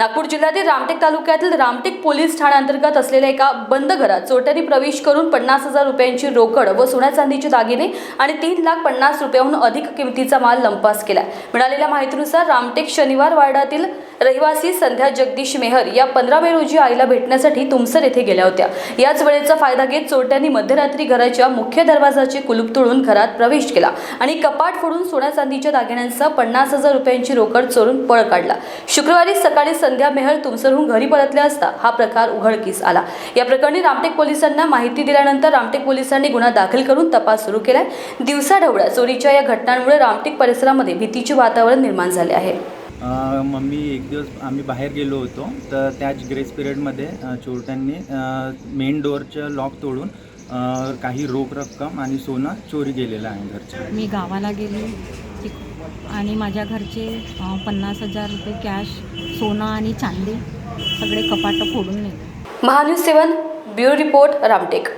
नागपूर जिल्ह्यातील रामटेक तालुक्यातील रामटेक पोलीस ठाण्याअंतर्गत असलेल्या एका बंद घरात चोरट्यांनी प्रवेश करून पन्नास हजार रुपयांची रोकड व सोन्या चांदीचे दागिने आणि तीन लाख पन्नास रुपयाहून अधिक किमतीचा माल लंपास केला. मिळालेल्या माहितीनुसार रामटेक शनिवार वार्डातील रहिवासी संध्या जगदीश मेहर या पंधरा मे रोजी आईला भेटण्यासाठी तुमसर येथे गेल्या होत्या. याच वेळेचा फायदा घेत चोरट्यांनी मध्यरात्री घराच्या मुख्य दरवाजाचे कुलूप तोडून घरात प्रवेश केला आणि कपाट फोडून सोन्या चांदीच्या दागिन्यांसह पन्नास हजार रुपयांची रोकड चोरून पळ काढला. शुक्रवारी सकाळी संध्या मेहर तुमसरहून घरी परतल्या असता हा प्रकार उघडकीस आला. या प्रकरणी रामटेक पोलिसांना माहिती दिल्यानंतर रामटेक पोलिसांनी गुन्हा दाखल करून तपास सुरू केलाय. दिवसाढवळ्या चोरीच्या या घटनांमुळे रामटेक परिसरामध्ये भीतीचे वातावरण निर्माण झाले आहे. मम्मी एक दिवस आम्ही बाहेर गेलो होतो. तर त्याच ग्रेस पिरियडमध्ये चोरट्यांनी मेन डोअरचं लॉक तोडून काही रोख रक्कम आणि सोनं चोरी गेलेलं आहे घरच्या मी गावाला गेली. आणि माझ्या घरचे पन्नास हजार रुपये कॅश सोनं आणि चांदी सगळे कपाटं फोडून नेले. MahaNews seven bureau report Ramtek.